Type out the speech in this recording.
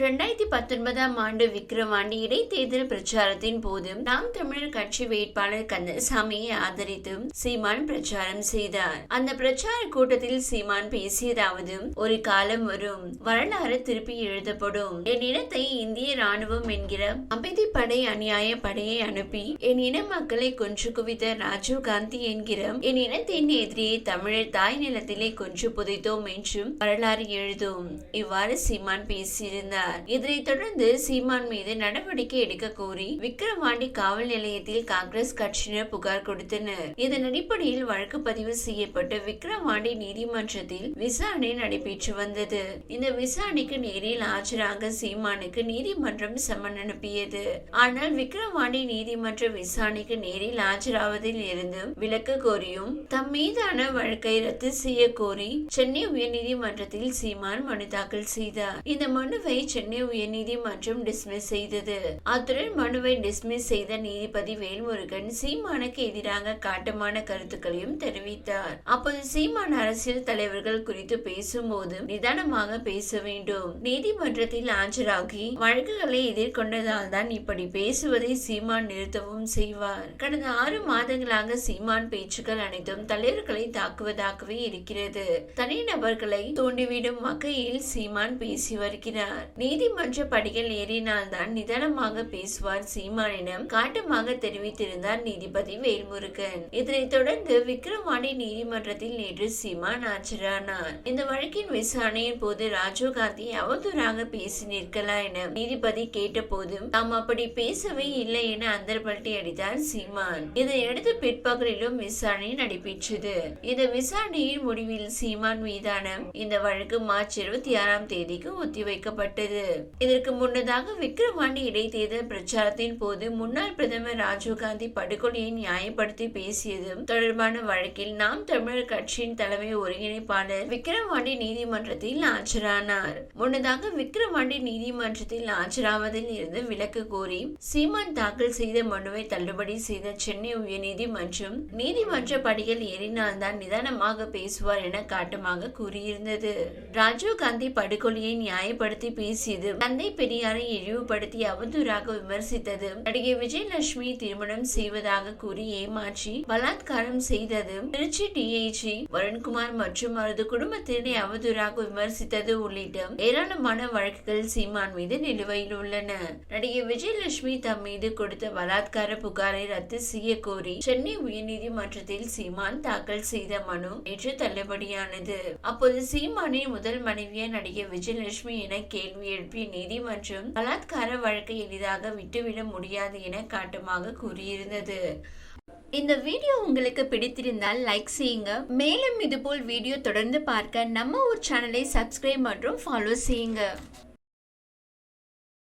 ரெண்டாயிரத்தி பத்தொன்பதாம் ஆண்டு விக்ரவாண்டி இடைத்தேர்தல் பிரச்சாரத்தின் போது நாம் தமிழர் கட்சி வேட்பாளர் கந்தசாமியை ஆதரித்து சீமான் பிரச்சாரம் செய்தார். அந்த பிரச்சார கூட்டத்தில் சீமான் பேசியதாவது ஒரு காலம் வரும் வரலாறு திருப்பி எழுதப்படும். என் இனத்தை இந்திய ராணுவம் என்கிற அமைதி படை அநியாய படையை அனுப்பி என் இன மக்களை கொன்று குவித்த ராஜீவ் காந்தி என்கிற என் இனத்தின் எதிரியை தமிழர் தாய் நிலத்திலே கொன்று புதைத்தோம் என்றும் வரலாறு எழுதும். இவ்வாறு சீமான் பேசியிருந்தார். இதனைத் தொடர்ந்து சீமான் மீது நடவடிக்கை எடுக்க கோரி விக்கிரவாண்டி காவல் நிலையத்தில் காங்கிரஸ் கட்சியினர் புகார் கொடுத்தனர். இதன் அடிப்படையில் வழக்கு பதிவு செய்யப்பட்டு விக்கிரவாண்டி நீதிமன்றத்தில் விசாரணை நடைபெற்று வந்தது. இந்த விசாரணைக்கு நேரில் ஆஜராக சீமானுக்கு நீதிமன்றம் சம்மன் அனுப்பியது. ஆனால் விக்கிரவாண்டி நீதிமன்ற விசாரணைக்கு நேரில் ஆஜராவதில் இருந்து விலக்கு கோரியும் தம் மீதான வழக்கை ரத்து செய்ய கோரி சென்னை உயர்நீதிமன்றத்தில் சீமான் மனு தாக்கல் செய்தார். இந்த மனுவை சென்னை உயர்நீதிமன்றம் டிஸ்மிஸ் செய்தது. அத்துடன் மனுவை டிஸ்மிஸ் செய்த நீதிபதி வேல்முருகன் சீமானுக்கு எதிராக காட்டமான கருத்துக்களையும் தெரிவித்தார். அப்போது சீமான் அரசியல் தலைவர்கள் குறித்து பேசும்போது நிதானமாக பேச வேண்டும். நீதிமன்றத்தில் ஆஜராகி வழக்குகளை எதிர்கொண்டதால் தான் இப்படி பேசுவதை சீமான் நிறுத்தவும் செய்வார். கடந்த ஆறு மாதங்களாக சீமான் பேச்சுக்கள் அனைத்தும் தலைவர்களை தாக்குவதாகவே இருக்கிறது. தனி நபர்களை தூண்டிவிடும் வகையில் சீமான் பேசி வருகிறார். நீதிமன்ற படிகள் ஏறினால்தான் நிதானமாக பேசுவார் சீமானிடம் காட்டமாக தெரிவித்திருந்தார் நீதிபதி வேல்முருகன். இதனைத் தொடர்ந்து விக்ரவாணி நீதிமன்றத்தில் நேற்று சீமான் ஆஜரானார். இந்த வழக்கின் விசாரணையின் போது ராஜீவ்காந்தி அவதூறாக பேசி நிற்கலாம் என நீதிபதி கேட்டபோது தாம் அப்படி பேசவே இல்லை என அந்தர்பல்ட்டி அடித்தார் சீமான். இதையடுத்து பிற்பகலிலும் விசாரணை நடைபெற்றது. இந்த விசாரணையின் முடிவில் சீமான் மீதான இந்த வழக்கு மார்ச் இருபத்தி ஆறாம் தேதிக்கு ஒத்திவைக்கப்பட்டது. வந்தது இதற்கு முன்னதாக விக்ரவாண்டி இடைத்தேர்தல் பிரச்சாரத்தின் போது முன்னாள் பிரதமர் ராஜீவ்காந்தி படுகொலையை நியாயப்படுத்தி பேசியதும் தொடர்பான வழக்கில் நாம் தமிழர் கட்சியின் தலைமை ஒருங்கிணைப்பாளர் விக்ரவாண்டி நீதிமன்றத்தில் ஆஜரானார். முன்னதாக விக்ரவாண்டி நீதிமன்றத்தில் ஆஜராவதில் இருந்து விலக்கு கோரி சீமான் தாக்கல் செய்த மனுவை தள்ளுபடி செய்த சென்னை உயர்நீதிமன்றம் நீதிமன்ற படிகள் ஏறினால்தான் நிதானமாக பேசுவார் என காட்டமாக கூறியிருந்தது. ராஜீவ்காந்தி படுகொலையை நியாயப்படுத்தி பேசியது தந்தை பெரியாரை இழிவுபடுத்தி அவதூறாக விமர்சித்தது. நடிகை விஜயலட்சுமி திருமணம் செய்வதாக கூறி ஏமாற்றி பலாத்காரம் செய்தது. திருச்சி டிஐஜி வருண்குமார் மற்றும் அவரது குடும்பத்தினரை அவதூறாக விமர்சித்தது உள்ளிட்ட ஏராளமான வழக்குகள் சீமான் மீது நிலுவையில் உள்ளன. நடிகை விஜயலட்சுமி தம் மீது கொடுத்த பலாத்கார புகாரை ரத்து செய்ய கோரி சென்னை உயர்நீதிமன்றத்தில் சீமான் தாக்கல் செய்த மனு நேற்று தள்ளுபடியானது. அப்போது சீமானின் முதல் மனைவியா நடிகை விஜயலட்சுமி என கேள்வி எழுப்பிய நீதிமன்றம் பலாத்கார வழக்கை எளிதாக விட்டுவிட முடியாது என காட்டமாக கூறியிருந்தது. இந்த வீடியோ உங்களுக்கு பிடித்திருந்தால் லைக் செய்யுங்க. மேலும் இதுபோல் வீடியோ தொடர்ந்து பார்க்க நம்ம ஒரு சேனலை சப்ஸ்கிரைப் மற்றும் ஃபாலோ செய்யுங்க.